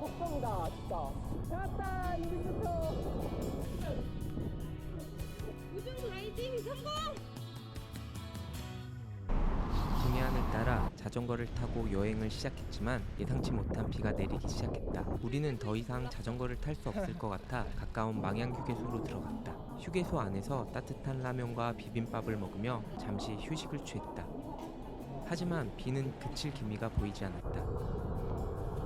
걱정이다 진짜 잡았다 200m 우중 라이딩 성공! 동해안을 따라 자전거를 타고 여행을 시작했지만 예상치 못한 비가 내리기 시작했다. 우리는 더 이상 자전거를 탈 수 없을 것 같아 가까운 망양 휴게소로 들어갔다. 휴게소 안에서 따뜻한 라면과 비빔밥을 먹으며 잠시 휴식을 취했다. 하지만 비는 그칠 기미가 보이지 않았다.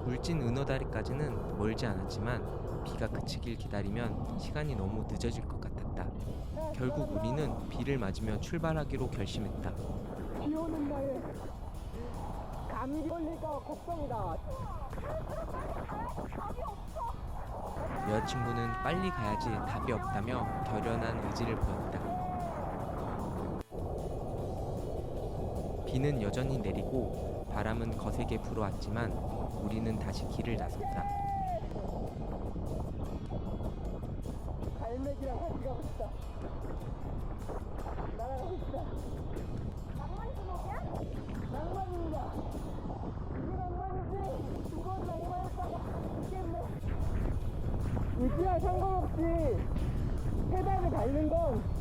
울진 은어다리까지는 멀지 않았지만 비가 그치길 기다리면 시간이 너무 늦어질 것 같았다. 결국 우리는 비를 맞으며 출발하기로 결심했다. 비 오는 날에 감기 걸릴까 걱정이다 여자친구는 빨리 가야지 답이 없다며 결연한 의지를 보였다. 비는 여전히 내리고 바람은 거세게 불어왔지만 우리는 다시 길을 나섰다. 갈매기랑 같이 가고 싶다 날아가고 싶다 낭만 주먹이야? 낭만입니다 이게 낭만이지 이건 낭만이었다가 죽겠네 의지와 상관없이 페달을 밟는 건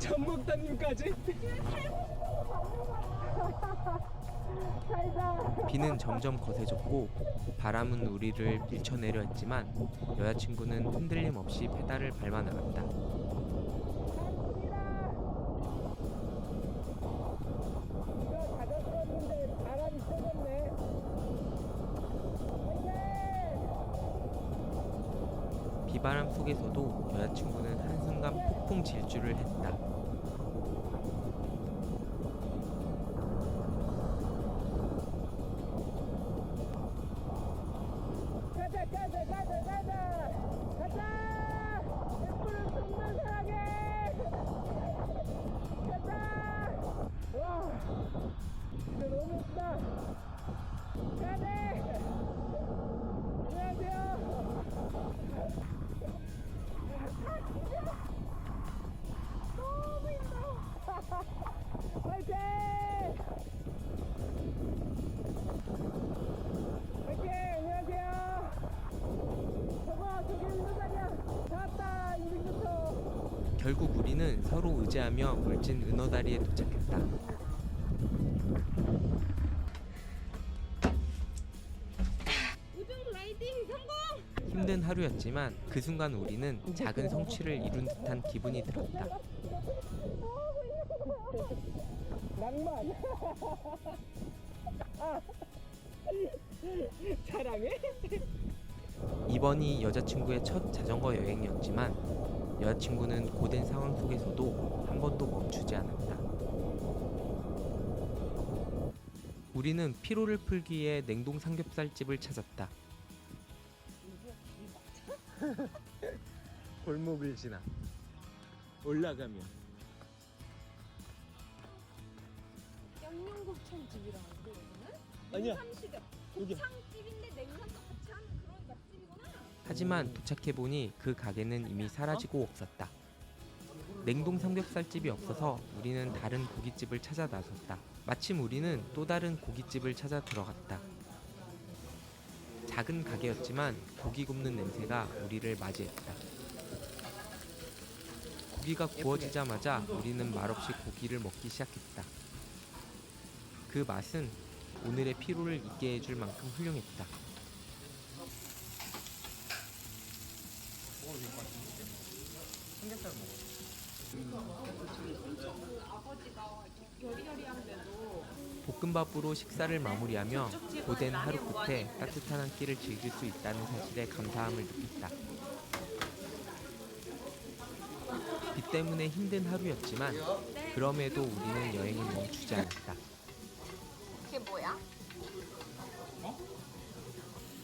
전목사님까지 비는 점점 거세졌고 바람은 우리를 밀쳐내려 했지만 여자친구는 흔들림 없이 페달을 밟아 나갔다. 비바람 속에서도 여자친구는 한순간 폭풍 질주를 했다. 결국 우리는 서로 의지하며 울진 은어다리에 도착했다. 우중 라이딩 성공! 힘든 하루였지만 그 순간 우리는 작은 성취를 이룬 듯한 기분이 들었다. 낭만! 아. 사랑해? 이번이 여자친구의 첫 자전거 여행이었지만 여자친구는 고된 상황 속에서도 한 번도 멈추지 않았다. 우리는 피로를 풀기 위해 냉동 삼겹살집을 찾았다. 골목을 지나 올라가면 양념곱창 집이라는데 여기는? 아니야. 냉삼 시대 여기야. 곱창집인데 냉삼도 같이 하는 하지만 도착해보니 그 가게는 이미 사라지고 없었다. 냉동 삼겹살집이 없어서 우리는 다른 고깃집을 찾아 나섰다. 마침 우리는 또 다른 고깃집을 찾아 들어갔다. 작은 가게였지만 고기 굽는 냄새가 우리를 맞이했다. 고기가 구워지자마자 우리는 말없이 고기를 먹기 시작했다. 그 맛은 오늘의 피로를 잊게 해줄 만큼 훌륭했다. 삼겹살 먹어. 볶음밥으로 식사를 마무리하며 고된 하루 끝에 따뜻한 한 끼를 즐길 수 있다는 사실에 감사함을 느꼈다. 비 때문에 힘든 하루였지만 그럼에도 우리는 여행을 멈추지 않았다. 그게 뭐야?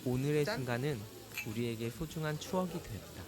오늘의 순간은 우리에게 소중한 추억이 되었다.